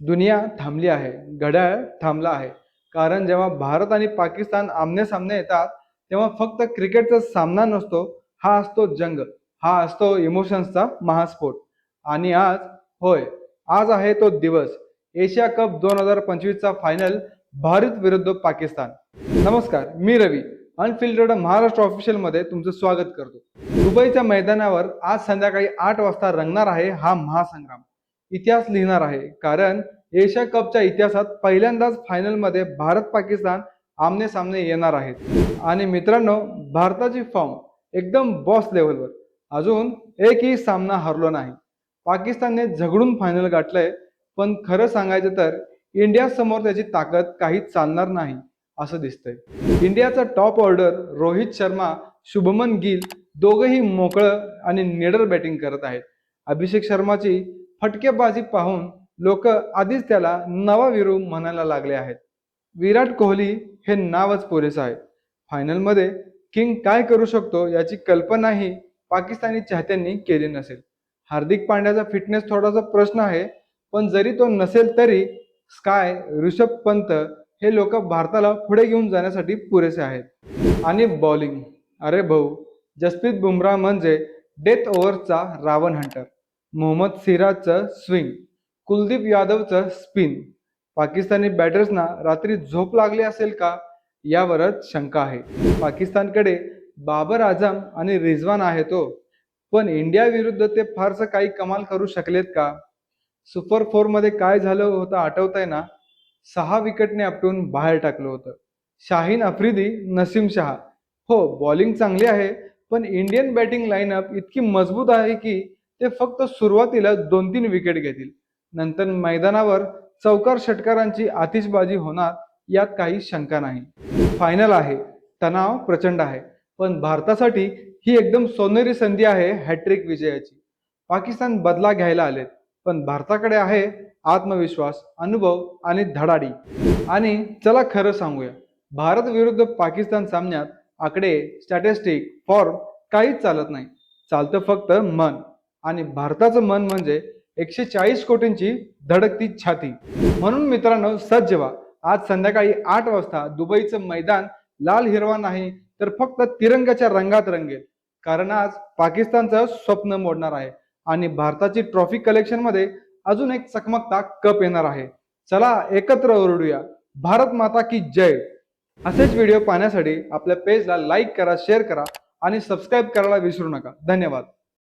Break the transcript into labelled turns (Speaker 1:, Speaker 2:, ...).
Speaker 1: दुनिया थांबली आहे घड्याळ थांबला आहे. कारण जेव्हा भारत आणि पाकिस्तान आमने सामने येतात तेव्हा फक्त क्रिकेटचा सामना नसतो हा असतो जंग हा असतो इमोशन्सचा महास्फोट. आणि आज होय आज आहे तो दिवस एशिया कप दोन हजार पंचवीसचा फायनल भारत विरुद्ध पाकिस्तान. नमस्कार मी रवी अनफिल्टर्ड महाराष्ट्र ऑफिशियलमध्ये तुमचं स्वागत करतो. दुबईच्या मैदानावर आज संध्याकाळी आठ वाजता रंगणार आहे हा महासंग्राम. इतिहास लिहिणार आहे. कारण एशिया कपच्या इतिहासात पहिल्यांदाच फायनलमध्ये भारत पाकिस्तान आमने सामने येणार आहेत. आणि मित्रांनो भारताची फॉर्म एकदम बॉस लेवलवर अजून एकही सामना हरलो नाही. पाकिस्तानने झगडून फायनल गाठलंय. पण खरं सांगायचं तर इंडिया समोर त्याची ताकद काही चालणार नाही असं दिसतंय. इंडियाचा टॉप ऑर्डर रोहित शर्मा शुभमन गिल दोघंही मोकळं आणि निडर बॅटिंग करत आहेत. अभिषेक शर्माची फटकेबाजी पाहून लोक आधीच त्याला नवा विरू म्हणायला लागले आहेत. विराट कोहली हे नावच पुरेसं आहे. फायनलमध्ये किंग काय करू शकतो याची कल्पनाही पाकिस्तानी चाहत्यांनी केली नसेल. हार्दिक पांड्याचा फिटनेस थोडासा प्रश्न आहे पण जरी तो नसेल तरी स्काय ऋषभ पंत हे लोक भारताला पुढे घेऊन जाण्यासाठी पुरेसे आहेत. आणि बॉलिंग अरे भाऊ जसप्रीत बुमराह म्हणजे डेथ ओव्हरचा रावण हंटर मोहम्मद सिराजचं स्विंग कुलदीप यादवचं स्पिन पाकिस्तानी बॅटर्सना रात्री झोप लागली असेल का? यावरच शंका आहे. पाकिस्तानकडे बाबर आझम आणि रिझवान आहे तो हो. पण इंडिया विरुद्ध ते फारसं काही कमाल करू शकलेत का? सुपर फोरमध्ये काय झालं होतं आठवत आहे ना? सहा विकेटने आपटून बाहेर टाकलं होतं. शाहीन आफ्रिदी नसीम शहा. हो बॉलिंग चांगली आहे पण इंडियन बॅटिंग लाईनअप इतकी मजबूत आहे की ते फक्त सुरुवातीला दोन तीन विकेट घेतील. नंतर मैदानावर चौकार षटकारांची आतिषबाजी होणार यात काही शंका नाही. फायनल आहे. तणाव प्रचंड आहे. पण भारतासाठी ही एकदम सोनेरी संधी आहे हॅट्रिक विजयाची. पाकिस्तान बदला घ्यायला आलेत पण भारताकडे आहे आत्मविश्वास अनुभव आणि धडाडी. आणि चला खरं सांगूया. भारत विरुद्ध पाकिस्तान सामन्यात आकडे स्टॅटिस्टिक फॉर्म काहीच चालत नाही. चालतं फक्त मन. आणि भारताचं मन म्हणजे एकशे चाळीस कोटींची धडकती छाती. म्हणून मित्रांनो सज्ज व्हा आज संध्याकाळी आठ वाजता दुबईचं मैदान लाल हिरवा नाही तर फक्त तिरंगाच्या रंगात रंगेल. कारण आज पाकिस्तानचं स्वप्न मोडणार आहे आणि भारताची ट्रॉफी कलेक्शनमध्ये अजून एक चकमकता कप येणार आहे. चला एकत्र ओरडूया. भारत माता की जय. असेच व्हिडिओ पाहण्यासाठी आपल्या पेजला लाईक करा शेअर करा आणि सबस्क्राईब करायला विसरू नका. धन्यवाद.